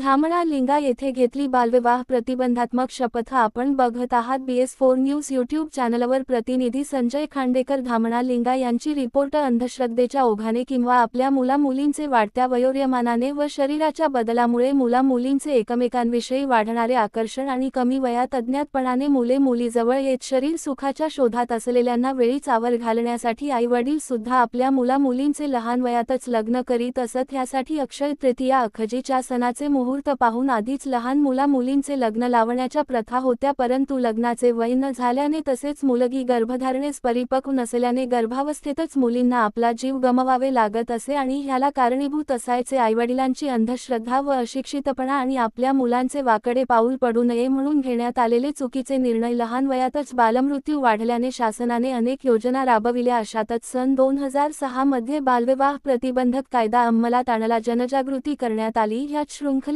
धामणा लिंगा येथे घेतली बालविवाह प्रतिबंधात्मक शपथ आपण बघत आहात. बीएस फोर न्यूज यूट्यूब चॅनलवर प्रतिनिधी संजय खांडेकर धामणा लिंगा यांची रिपोर्ट अंधश्रद्धेच्या ओघाने किंवा आपल्या मुला मुलींचे वाढत्या वयोर्यमानाने व शरीराच्या बदलामुळे मुला मुलींचे एकमेकांविषयी वाढणारे आकर्षण आणि कमी वयात अज्ञातपणाने मुले मुलीजवळ येत शरीर सुखाच्या शोधात असलेल्यांना वेळी चावर घालण्यासाठी आईवडील सुद्धा आपल्या मुला मुलींचे लहान वयातच लग्न करीत असत. ह्यासाठी अक्षय तृतीया अखजीच्या सणाचे मुहूर्त पाहून आधीच लहान मुला मुलींचे लग्न लावण्याच्या प्रथा होत्या परंतु लग्नाचे वय न झाल्याने तसेच मुलगी गर्भधारणेस परिपक्व नसल्याने गर्भावस्थेतच मुलींना आपला जीव गमवावे लागत असे आणि ह्याला कारणीभूत असायचे आईवडिलांची अंधश्रद्धा व अशिक्षितपणा आणि आपल्या मुलांचे वाकडे पाऊल पडू नये म्हणून घेण्यात आलेले चुकीचे निर्णय लहान वयातच बालमृत्यू वाढल्याने शासनाने अनेक योजना राबविल्या. अशातच सन दोन हजार सहा मध्ये बालविवाह प्रतिबंधक कायदा अंमलात आणला जनजागृती करण्यात आली. ह्यात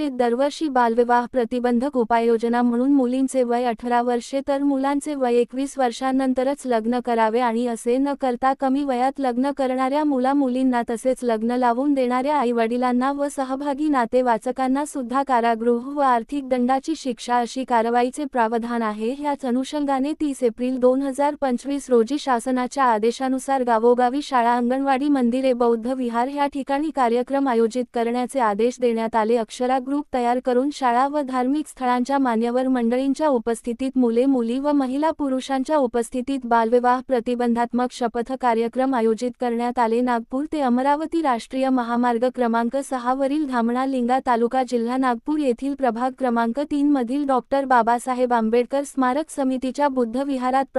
शृंखलेत दरवर्षी बालविवाह प्रतिबंधक उपाययोजना म्हणून मुलींचे वय अठरा वर्षे तर मुलांचे वय एकवीस वर्षांनंतरच लग्न करावे आणि असे न करता कमी वयात लग्न करणाऱ्या मुला मुलींना तसेच लग्न लावून देणाऱ्या आईवडिलांना व सहभागी नातेवाचकांना सुद्धा कारागृह व आर्थिक दंडाची शिक्षा अशी कारवाईचे प्रावधान आहे. याच अनुषंगाने तीस एप्रिल दोन हजार पंचवीस रोजी शासनाच्या आदेशानुसार गावोगावी शाळा अंगणवाडी मंदिरे बौद्ध विहार ह्या ठिकाणी कार्यक्रम आयोजित करण्याचे आदेश देण्यात आले. अक्षरागृह ग्रुप तयार करून शाळा व धार्मिक स्थळांच्या मान्यवर मंडळींच्या उपस्थितीत मुले मुली व महिला पुरुषांच्या उपस्थितीत बालविवाह प्रतिबंधात्मक शपथ कार्यक्रम आयोजित करण्यात आले. नागपूर ते अमरावती राष्ट्रीय महामार्ग क्रमांक सहावरील धामणा लिंगा तालुका जिल्हा नागपूर येथील प्रभाग क्रमांक तीन मधील डॉक्टर बाबासाहेब आंबेडकर स्मारक समितीच्या बुद्ध विहारात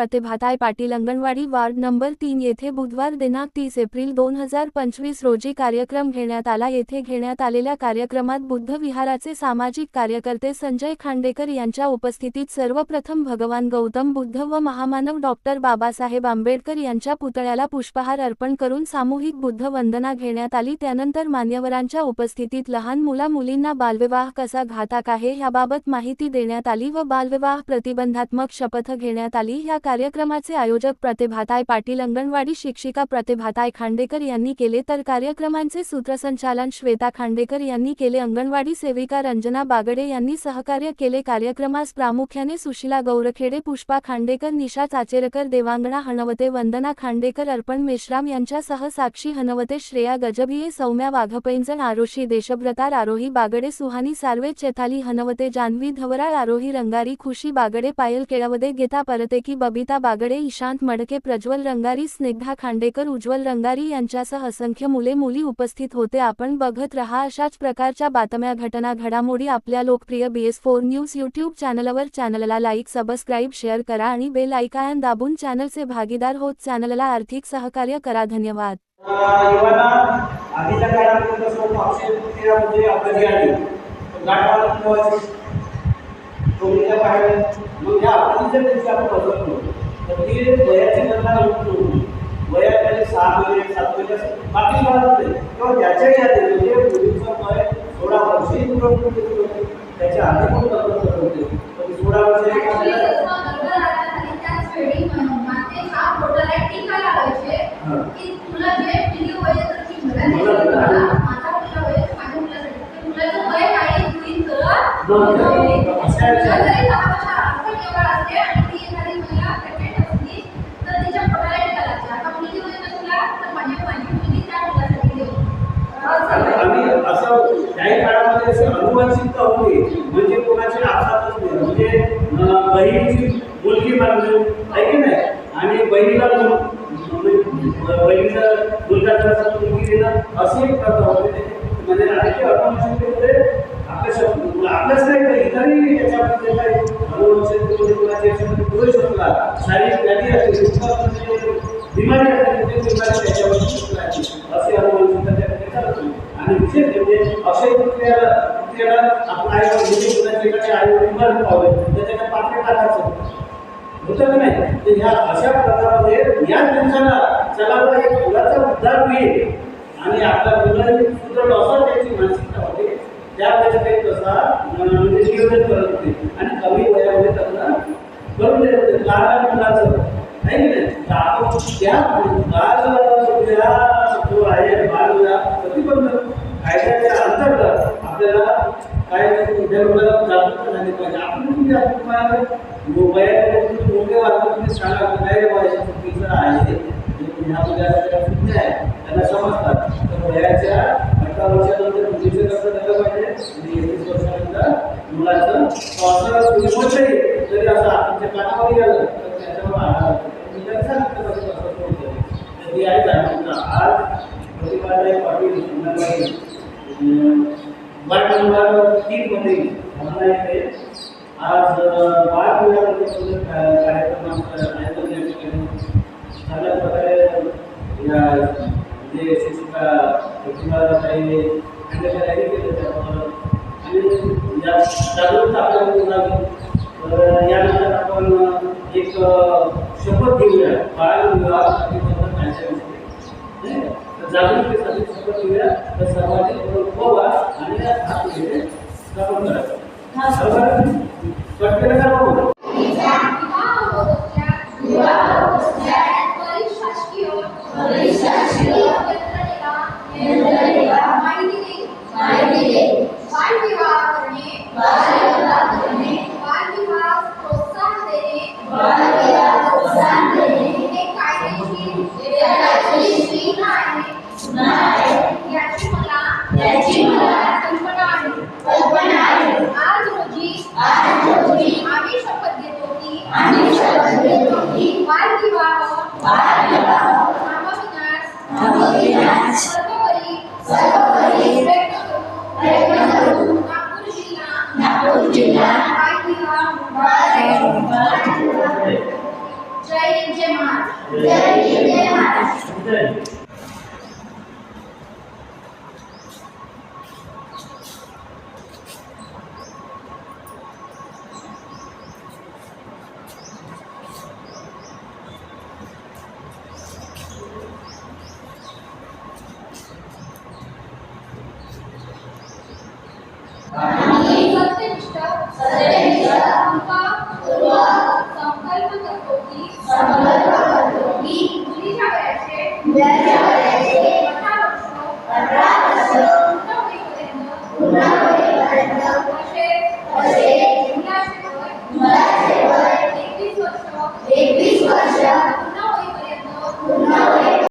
पाटील अंगणवाडी वार्ड नंबर तीन येथे बुधवार दिनांक तीस एप्रिल दोन हजार पंचवीस रोजी कार्यक्रम घेण्यात आला. येथे घेण्यात आलेल्या कार्यक्रमात बुद्ध विहाराचे सामाजिक कार्यकर्ते संजय खांडेकर यांच्या उपस्थितीत सर्वप्रथम भगवान गौतम बुद्ध व महामानव डॉक्टर बाबासाहेब आंबेडकर यांच्या पुतळ्याला पुष्पहार अर्पण करून सामूहिक बुद्ध वंदना घेण्यात आली. त्यानंतर मान्यवरांच्या उपस्थितीत लहान मुला मुलींना बालविवाह कसा घातक आहे ह्याबाबत माहिती देण्यात आली व बालविवाह प्रतिबंधात्मक शपथ घेण्यात आली. या कार्यक्रमाचे आयोजक प्रतिभाताय पाटील अंगणवाडी शिक्षिका प्रतिभाताय खांडेकर यांनी केले. तर कार्यक्रमांचे सूत्रसंचालन श्वेता खांडेकर यांनी केले. अंगणवाडी सेविका रंजना बागडे यांनी सहकार्य केले. कार्यक्रमास प्रामुख्याने सुशिला गौरखेडे पुष्पा खांडेकर निशा चाचेरकर देवांगणा हणवते वंदना खांडेकर अर्पण मेश्राम यांच्यासह साक्षी हनवते श्रेया गजभिये सौम्या वाघपैंजण आरोशी देशभ्रतार आरोही बागडे सुहानी सार्वे चेथाली हनवते जान्हवी धवराळ आरोही रंगारी खुशी बागडे पायल केळवदे गीता परतेकी बबिता बागडे ईशांत मडके प्रज्वल रंगारी स्निग्धा खांडेकर उज्ज्वल रंगारी यांच्यासह असंख्य मुले मुली उपस्थित होते. आपण बघत रहा अशाच प्रकारच्या बातम्या घटना घडामोडी आपल्या लोकप्रिय B S four news YouTube चॅनलवर चॅनलला लाईक सबस्क्राईब शेअर करा आणि बेल आयकॉन दाबून चॅनलचे भागीदार होत चॅनलला आर्थिक सहकार्य करा. धन्यवाद. युवांना वयाची सहा महिने सात महिने असं बाकी वाढत किंवा ज्याच्याही आधी म्हणजे मुलींचं वय पूर्ण केली होती. त्याच्या आधी लग्न करत होते पण सोळा वर्ष एक आपल्याला आम्ही असं काही काळामध्ये असे नव्हती म्हणजे कोणाची आसातच नाही. म्हणजे अं, बहिणीची मुलगी मानली आहे की नाही? आणि बहिणीला म्हणजे, बहिणीचा मुलगा जर मुलगी देणं अशी एक प्रथा होते. म्हणजे राजकीय अनुवंशिकतेमध्ये आपल्या शब्द आपल्याच नाही तर इतरही याच्यामध्ये काही अनुवंशिकतेमध्ये कोणाची याच्यामध्ये पुढे शकला शारीरिक व्याधी असेल म्हणजे, बिमारी असेल ते बिमारी त्याच्यावर शिकला आहे. असे अनुवंशिकता त्यामध्ये चालत नाही. आणि विशेष म्हणजे अक्षय तृतीयाला तृतीयाला आपण आई म्हणजे कुणाच्या आई वडील मरण पावले. त्याच्याकडे पात्र टाकायचं. होतं की नाही? तर ह्या अशा प्रकारामध्ये या दिवसाला चला एक मुलाचा उद्धार होईल. आणि आपला मुलं असं त्याची मानसिकता होते. त्यावेळेस ते तसा म्हणजे नियोजन करत होते. आणि कमी वयामध्ये त्यांना करून देत होते. लहान मुलाचं. नाही की नाही? तर आपण त्या बाल जो आहे बाल प्रतिबंध काय त्या पाहिजे. आपण मोबाईल मोठे तुम्ही सांगा आहे. आहे. त्यांना समजतात. तर वयाच्या अठरा वर्षानंतर मुलीचं कसं झालं पाहिजे? आणि एकवीस वर्षानंतर मुलाचं असं जरी असं तुमच्या कानावर आलं तर त्याच्यावर आधार मी सांगितलं तर ती आहे आज प्रतिभाताई पाटील वार्ड नंबर तीन मध्ये आम्हाला आज अं, बाल विभागाचे आयोजन या ठिकाणी चांगल्या प्रकारे या जे शिक्षिका काही खांडेकर यांनी केलं त्यामुळं आणि म्हणजे या जागरूकता तर यानंतर आपण एक शपथ घेऊया बाल विवाह जागरूकतेसाठी शपथ घेऊया. Yeah. Amen.